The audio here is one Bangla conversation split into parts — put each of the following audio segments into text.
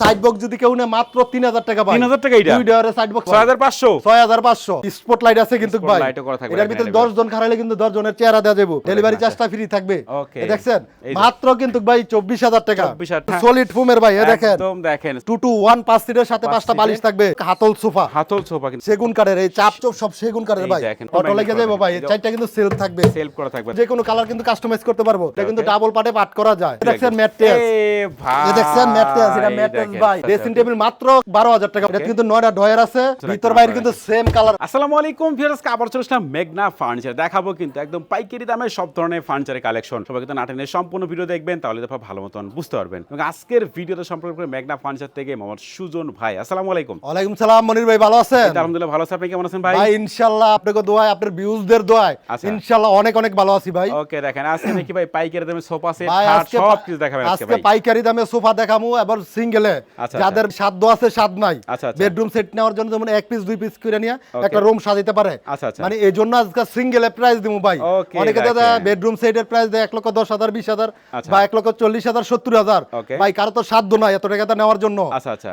সাইড যদি কেউ না মাত্র 3000 টাকা পায়। 3000 টাকা এটা দুই ডয়ারে সাইড বক্স 6500 6500 স্পট লাইট আছে কিন্তু ভাই। এটার ভিতরে 10 জন খাড়াইলে কিন্তু 10 জনের চেহারা দেয়া যাবে। ডেলিভারি চার্জটা ফ্রি থাকবে। দেখছেন? মাত্র কিন্তু ভাই 24000 টাকা। সলিড ফোমের ভাই দেখেন। দেখেন। 2 টু 1 পাঁচ সিটের সাথে পাঁচটা বালিশ থাকবে। হাতল সোফা। হাতল সোফা সেগুন কাঠের এই চাপ চোপ সব সেগুন কাঠের ভাই। অটো লেগে যাবে ভাই। চারটা কিন্তু সেলফ থাকবে। সেলফ করা থাকবে। যে কোনো কালার কিন্তু কাস্টমাইজ করতে পারব। এটা কিন্তু ডাবল পাটে পাট করা যায়। দেখছেন ম্যাট ভাই দেখছেন ম্যাট টেস এটা ম্যাট পাইকারি দামে ভালো আপনি কেমন আছেন ভাই? আপনাকে আপনার অনেক ভালো আছি ভাই। ওকে দেখেন আজকে ভাই পাইকারি দামে সোফা সেট সব কিছু দেখাবেন আজকে পাইকারি দামে সোফা এবার সিঙ্গেলে আচ্ছা, আচ্ছা। যাদের সাধ্য আছে সাদ নাই। আচ্ছা, বেডরুম সেট নেওয়ার জন্য যেমন এক পিস দুই পিস করে নিয়ে একটা রুম সাজাইতে পারে। মানে এই জন্য আজকে সিঙ্গেলের প্রাইস দিব ভাই। অনেকে দাদা বেডরুম সেটের প্রাইস দেয় এক লক্ষ দশ হাজার বিশ হাজার বা এক লক্ষ চল্লিশ হাজার সত্তর হাজার। ভাই কারও তো সাধ্য নাই এত টাকা নেওয়ার জন্য।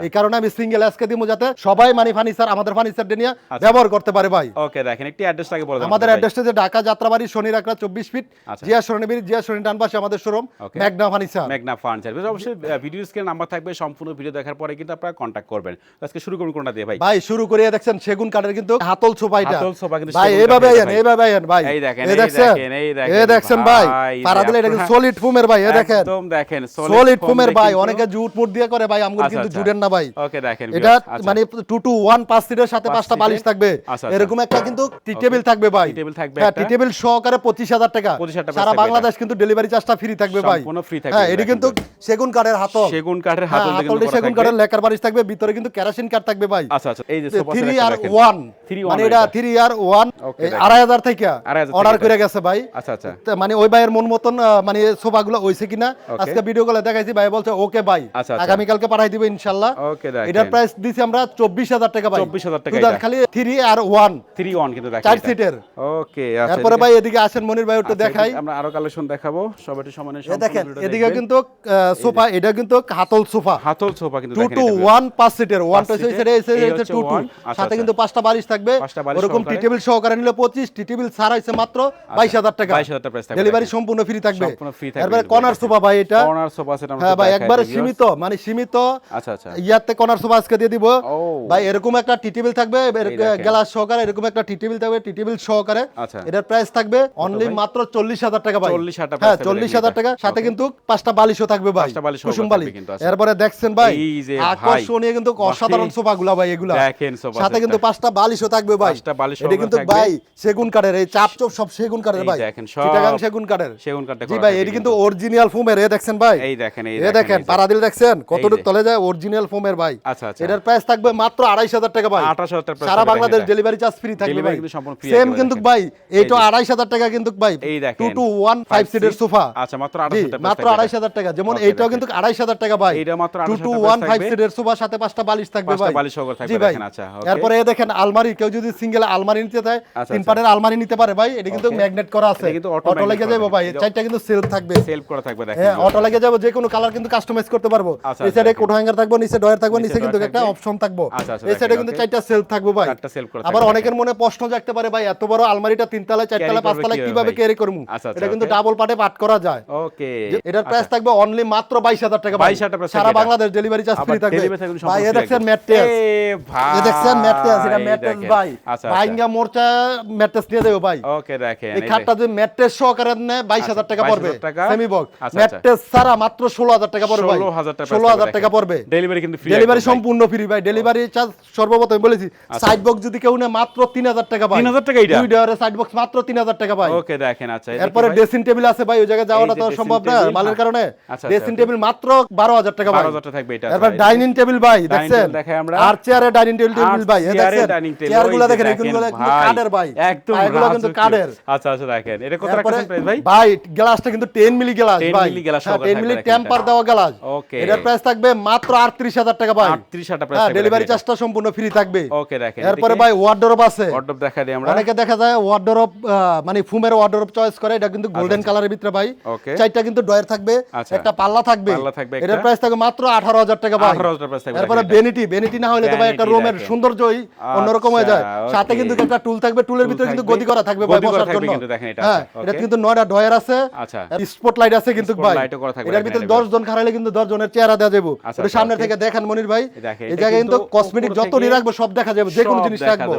এই কারণে আমি সিঙ্গেল আজকে দিব যাতে সবাই মানে ফার্নিচার আমাদের ফার্নিচারটা নিয়ে ব্যবহার করতে পারে ভাই। ওকে দেখেন একটি অ্যাড্রেস আগে বলে আমাদের অ্যাড্রেসটা যে ঢাকা যাত্রাবাড়ি শনি রাখরা চব্বিশ ফিট জিয়া শনিবির জিয়া শনি ডান পাশে আমাদের শোরুম মেঘনা ফার্নিচার মেঘনা ফার্নিচার অবশ্যই ভিডিও স্ক্রিন নাম্বার থাকবে সম্পূর্ণ কোনো ভিডিও দেখার পরে কিন্তু আপনারা কন্ট্যাক্ট করবেন। আজকে শুরু করুন কোনটা দিয়ে ভাই? ভাই শুরু করে দেখছেন সেগুন কাঠের কিন্তু হাতল ছোপাইটা হাতল ছোপা কিন্তু ভাই এইভাবে আইন এইভাবে আইন ভাই। এই দেখেন এই দেখেন এই দেখেন এই দেখেন ভাই। পাড়া দিলে এটা কিন্তু সলিড ফুমের ভাই এই দেখেন। একদম দেখেন সলিড ফুমের ভাই। অনেকে জুট মুট দিয়ে করে ভাই আমগুলো আচ্ছা, কিন্তু আচ্ছা। জুড়েন না ভাই। ওকে দেখেন এটা আচ্ছা। মানে টু টু ওয়ান পাঁচ সিটের সাথে পাঁচটা বালিশ থাকবে। এরকম একটা কিন্তু টি টেবিল থাকবে ভাই। টি টেবিল থাকবে হ্যাঁ টি টেবিল সহকারে 25000 টাকা। সারা বাংলাদেশ কিন্তু ডেলিভারি চার্জটা ফ্রি থাকবে ভাই। কোনো ফ্রি থাকবে হ্যাঁ এটা কিন্তু সেগুন কাঠের হাতল। সেগুন কাঠের হ্যাঁ, হাতল অলরেডি সেগুন কাঠের লেকার বালিশ থাকবে ভিতরে কিন্তু কেরাসিন কাঠ থাকবে ভাই। আচ্ছা আচ্ছা এই যে সোফা সেট আর 1 মানে এটা 3 আর 1 2500 থেকে অর্ডার করে গেছে ভাই। আচ্ছা আচ্ছা। মানে ওই ভাইয়ের মন মতন মানে সোফাগুলো হইছে কিনা আজকে ভিডিও কলে দেখাইছি ভাই বলছে ওকে ভাই আগামী কালকে পাঠাই দিব ইনশাআল্লাহ এটার প্রাইস দিছি আমরা 24000 টাকা ভাই। 24000 টাকা খালি 3 আর 1 3 1 কিন্তু চার সিটের ওকে তারপরে ভাই এদিকে আসেন মনির ভাই একটু দেখাই। আমরা আরও কালেকশন দেখাবো। সবাইটি সমানে দেখেন এদিকে কিন্তু সোফা এটা কিন্তু হাতল সোফা হাতল আস্তল কিন্তু 2 টু 1 5 সিটের 1 টু সিটের এই হচ্ছে 2 টু সাথে কিন্তু পাঁচটা বালিশ থাকবে। এরকম টি টেবিল সহকারে। নিলে 25 টি টেবিল ছাড়া হইছে মাত্র 22000 টাকা। 22000 প্রাইস ডেলিভারি সম্পূর্ণ ফ্রি থাকবে। সম্পূর্ণ ফ্রি থাকবে এরপরে কর্নার সোফা ভাই এটা। কর্নার সোফা সেট আমরা হ্যাঁ ভাই একবারে সীমিত মানে সীমিত। আচ্ছা আচ্ছা। ইয়াতে কর্নার সোফা আজকে দিয়ে দিব। ভাই এরকম একটা টি টেবিল থাকবে গ্লাস সহকারে এরকম একটা টি টেবিল থাকবে টি টেবিল সহকারে এটার প্রাইস থাকবে অনলি মাত্র 40000 টাকা ভাই। 40000 টাকা হ্যাঁ 40000 টাকা। সাথে কিন্তু পাঁচটা বালিশও থাকবে ভাই। কুসুম বালিশ। এরপরে দেখছেন দেখেন ভাই আকর্ষণীয় কিন্তু অসাধারণ সোফাগুলা ভাই এগুলা। দেখেন সোফা সাথে কিন্তু পাঁচটা বালিশও থাকবে ভাই। পাঁচটা বালিশ এটা কিন্তু ভাই সেগুন কাঠের এই চাপ চপ সব সেগুন কাঠের ভাই। দেখেন সব চিটাগাং সেগুন কাঠের। সেগুন কাঠের জি ভাই এটা কিন্তু। অরিজিনাল ফোমের এ দেখেন ভাই? এই দেখেন এই দেখেন পাড়া দিলে দেখেন কতটুক তলে যায় অরিজিনাল ফোমের ভাই? আচ্ছা আচ্ছা। এটার প্রাইস থাকবে মাত্র 2500 টাকা ভাই। 28000 টাকা সারা বাংলাদেশ ডেলিভারি চার্জ ফ্রি থাকবে ভাই। সেম কিন্তু ভাই এইটা 2500 টাকা কিন্তু ভাই 2 টু 1 সিটের সোফা আচ্ছা মাত্র 28 মাত্র 2500 টাকা। যেমন এইটাও কিন্তু 2500 টাকা ভাই। এটা মাত্র আবার অনেকের মনে প্রশ্ন জাগতে পারে ভাই এত বড় আলমারিটা তিনতলা চারতলা পাঁচতলা কীভাবে ক্যারি করব? এটা কিন্তু ডাবল পাটে পাট করা যায়। এটার প্রাইস থাকবে অনলি মাত্র বাইশ হাজার টাকা সারা বাংলাদেশ ডেলিভারি চার্জ ফ্রি থাকবে। ভাই এ দেখছেন ম্যাট্রেস। এ দেখছেন ম্যাট্রেস এটা ম্যাট্রেস ভাই। ভাইঙ্গা মোর্চা ম্যাট্রেস নিয়ে দেবো ভাই। ওকে রাখেন এই খাটটা যদি ম্যাট্রেস সহকারে নেয় 22000 টাকা পড়বে। সেমি বক্স ম্যাট্রেস ছাড়া মাত্র 16000 টাকা পড়বে ভাই। 16000 টাকা পড়বে। ডেলিভারি কিন্তু ফ্রি ডেলিভারি সম্পূর্ণ ফ্রি ভাই। ডেলিভারি চার্জ সর্বপ্রথম বলেছি সাইড বক্স যদি কেউ নেয় মাত্র 3000 টাকা ভাই। 3000 টাকা এটা দুই ডয়ারের সাইড বক্স মাত্র 3000 টাকা ভাই। ওকে দেখেন আচ্ছা এরপরে ড্রেসিং টেবিল আছে ভাই ওই জায়গায় যাওয়া না তো সম্ভব না মালের কারণে। ড্রেসিং টেবিল মাত্র 12000 টাকা ভাই। 12000 টাকা থাকবে এটা তারপর ডাইনিং টেবিল ভাই দেখছেন? দেখাই আমরা আর চেয়ারে ডাইনিং টেবিল টেবিল ভাই দেখেন ভাই একদম এগুলো কিন্তু আচ্ছা আচ্ছা দেখেন এটা কত রাখছেন প্রাইস ভাই? ভাই গ্লাসটা কিন্তু 10 মিলি গ্লাস ভাই। 10 মিলি গ্লাস 10 মিলি টেম্পার দেওয়া গ্লাস ওকে প্রাইস থাকবে মাত্র 38000 টাকা ভাই। 38000 টাকা প্রাইস ডেলিভারি চার্জটা সম্পূর্ণ ফ্রি থাকবে। ওকে দেখেন এরপরে ভাই ওয়ার্ডরোব আছে। ওয়ার্ডরোব দিই আমরা। অনেকে দেখা যায় ওয়ার্ডরোব মানে ফুমের ওয়ার্ডরোব চয়েস করে এটা কিন্তু আচ্ছা, গোল্ডেন কালারের আচ্ছা। ভিতরে ভাই। চারটা কিন্তু ডয়ার থাকবে আচ্ছা। একটা পাল্লা থাকবে। এটার প্রাইস থাকবে মাত্র 18 আঠারো হাজার টাকা ভাই 18,000 price থাকবে, এরপরে বেনিটি বেনিটি না হলে তো ভাই একটা রুমের সৌন্দর্যই অন্যরকম হয়ে যায়। আচ্ছা, সাথে কিন্তু একটা টুল থাকবে টুলের ভিতরে কিন্তু গদি করা থাকবে ভাই বসার জন্য। কিন্তু হ্যাঁ এটা কিন্তু নয়টা ডয়ার আছে। আচ্ছা। স্পটলাইট আছে কিন্তু ভাই। এটার ভিতরে। 10 জন কিন্তু 10 জনের চেহারা দেওয়া যাবে আচ্ছা, এটা আচ্ছা, থেকে দেখেন মনির ভাই। এই জায়গায় কিন্তু কিন্তু কসমেটিক যতই থেকে রাখব সব দেখা যাবে যে কোনো জিনিস রাখব।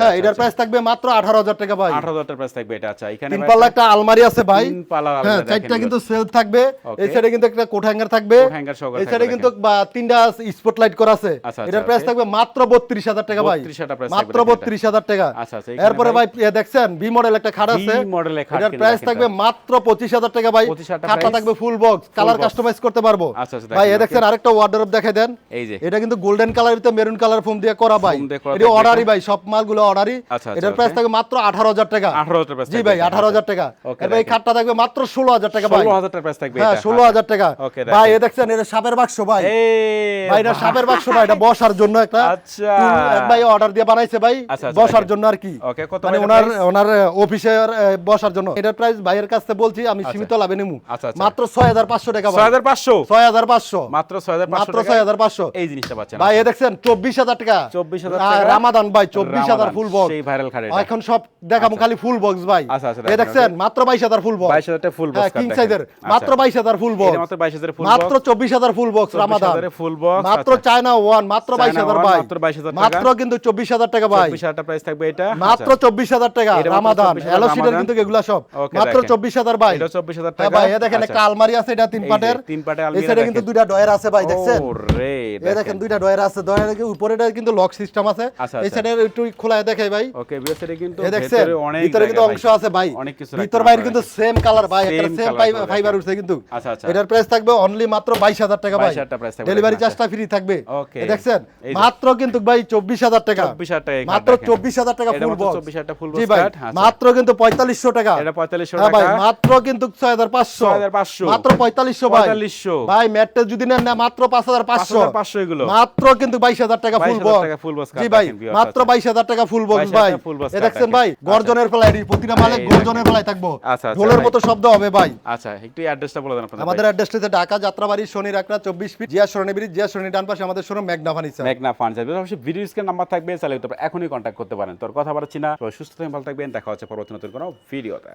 হ্যাঁ আচ্ছা, এটার আচ্ছা। প্রাইস থাকবে মাত্র 18000 টাকা ভাই। 18000 প্রাইস থাকবে এটা আচ্ছা এখানে তিন পাল্লা একটা আলমারি আছে ভাই। হ্যাঁ চারটা কিন্তু। সেলফ থাকবে। এই সাইডে কিন্তু একটা কোট হ্যাঙ্গার থাকবে। এই সাইডে থাকবে, কিন্তু বা তিনটা স্পটলাইট করা আছে। আচ্ছা, আচ্ছা, এটার প্রাইস থাকবে মাত্র 32000 টাকা ভাই। মাত্র থাকবে, দেখেন 32000 টাকা। আচ্ছা, আচ্ছা, এরপরে ভাই দেখছেন বি মডেল একটা খাট আছে। খাট এটার প্রাইস থাকবে। মাত্র 25000 টাকা ভাই। খাটটা থাকবে ফুল বক্স কালার কাস্টমাইজ করতে পারব। আচ্ছা, আচ্ছা, ভাই এ দেখছেন আরেকটা ওয়ার্ডরোব দেখাই দেন। এই যে। এটা কিন্তু গোল্ডেন কালারের তো মেরুন কালার ফোম দিয়ে করা ভাই। এটা অর্ডারই ভাই সব মালগুলো অর্ডারই আচ্ছা, আচ্ছা, এটার প্রাইস থাকবে মাত্র 18000 টাকা। 18000 প্রাইস জি ভাই 18000 টাকা। এরপর এই খাটটা থাকবে মাত্র 16000 টাকা ভাই। 16000 টাকা প্রাইস থাকবে হ্যাঁ এটা। ষোলো হাজার টাকা। ভাই এ দেখছেন এটা সাপের বাক্স ভাই। ভাই এটা সাপের বাক্স এটা বসার জন্য একটা আচ্ছা। ভাই অর্ডার দিয়ে বানাইছে ভাই আচ্ছা, আচ্ছা, বসার জন্য আর কি। মানে ওনার ওনার অফিসের বসার জন্য। এটার প্রাইস ভাইয়ের কাছে বলছি আমি সীমিত লাভে নিমু। আচ্ছা, আচ্ছা। মাত্র 6500 টাকা ভাই। 6500 6500 মাত্র 6500 মাত্র টাকা 6500 এই জিনিসটা পাচ্ছেন। ভাই এ দেখছেন 24000 টাকা। 24,000 আ, টাকা। রামাদান ভাই 24000 রামাদান, ফুল বক্স সেই ভাইরাল খাট এখন সব দেখাবো খালি ফুল বক্স ভাই। আচ্ছা, আচ্ছা, এ দেখছেন মাত্র 22000 ফুল বক্স 22000 টাকা full box হ্যাঁ কিং সাইজের আচ্ছা। মাত্র 22000 ফুল বক্স মাত্র 22000 ফুল মাত্র বক্স 24000 ফুল বক্স 24,000 রামাদান ফুল বক্স মাত্র আচ্ছা। চায়না ওয়ান মাত্র 22000 ভাই মাত্র 22,000 টাকা। মাত্র কিন্তু 24000 টাকা ভাই 24000 টাকা প্রাইস থাকবে এটা মাত্র আচ্ছা। 24000 টাকা রামাদান 24,000 এলো সিটের রামাদান। কিন্তু এগুলা সব মাত্র দেখেন। 24000 ভাই এটা 24,000 হ্যাঁ টাকা। ভাই এ দেখেন আচ্ছা। একটা আলমারি আছে এটা তিন পাটের তিন পাটের এই আলমিরা সাইডে কিন্তু দুইটা ডয়ার আছে ভাই দেখছেন ওরে, এই দেখেন। দুইটা ডয়ার আছে ডয়ারের উপরেটা কিন্তু লক সিস্টেম আছে। আচ্ছা, এই আচ্ছা। সাইডে একটু খোলায় দেখাই ভাই। ওকে সাইডে কিন্তু এ অনেক ভিতরে কিন্তু অংশ আছে ভাই। অনেক কিছু ভিতর বাইরে কিন্তু সেম কালার ভাই একটা সেম ফাইবার উঠছে কিন্তু। আচ্ছা, আচ্ছা। এটার প্রাইস থাকবে অনলি মাত্র 22000 টাকা ভাই। 22,000 টাকা ডেলিভারি চার্জটা ফ্রি থাকবে। Okay. এ দেখছেন? মাত্র কিন্তু ভাই 24000 টাকা। 24,000 টাকা মাত্র কাঠ দেখেন। 24000 টাকা ফুল বক্স 24,000 টাকা ভাই আচ্ছা। মাত্র কিন্তু 4500 টাকা। এটা 4500 হ্যাঁ ভাই মাত্র কিন্তু 6500 6500 মাত্র 4500 ভাই। 4500 ভাই ম্যাটটা যদি নেন না মাত্র 5500 5500 এগুলো। মাত্র কিন্তু 22000 টাকা ফুল বক্স টাকা জি ভাই মাত্র আছে। 22000 টাকা ফুল বক্স ভাই। এ দেখছেন ভাই গর্জনের ফ্লাইট প্রতিটা গর্জনের থাকব। আচ্ছা, আচ্ছা, ঢোলের। মতো শব্দ হবে ভাই। আচ্ছা একটু অ্যাড্রেসটা বলে দেন আপনাদের আমাদের অ্যাড্রেস হচ্ছে ঢাকা যাত্রাবাড়ি শনি রাকড়া ফিট জিয়া সরণি ব্রিজ জিয়া সরণি ডান পাশে আমাদের শোরুম ম্যাগনা ফার্নিচার মেঘনা ফার্নিচার অবশ্যই ভিডিও স্ক্রিন নাম্বার থাকবে চাইলে এখনই কন্ট্যাক্ট করতে পারেন। তোর কথা বাড়াচ্ছি না। সুস্থ থাকবেন ভালো থাকবেন। দেখা হচ্ছে পরবর্তী নতুন কোনো ভিডিওতে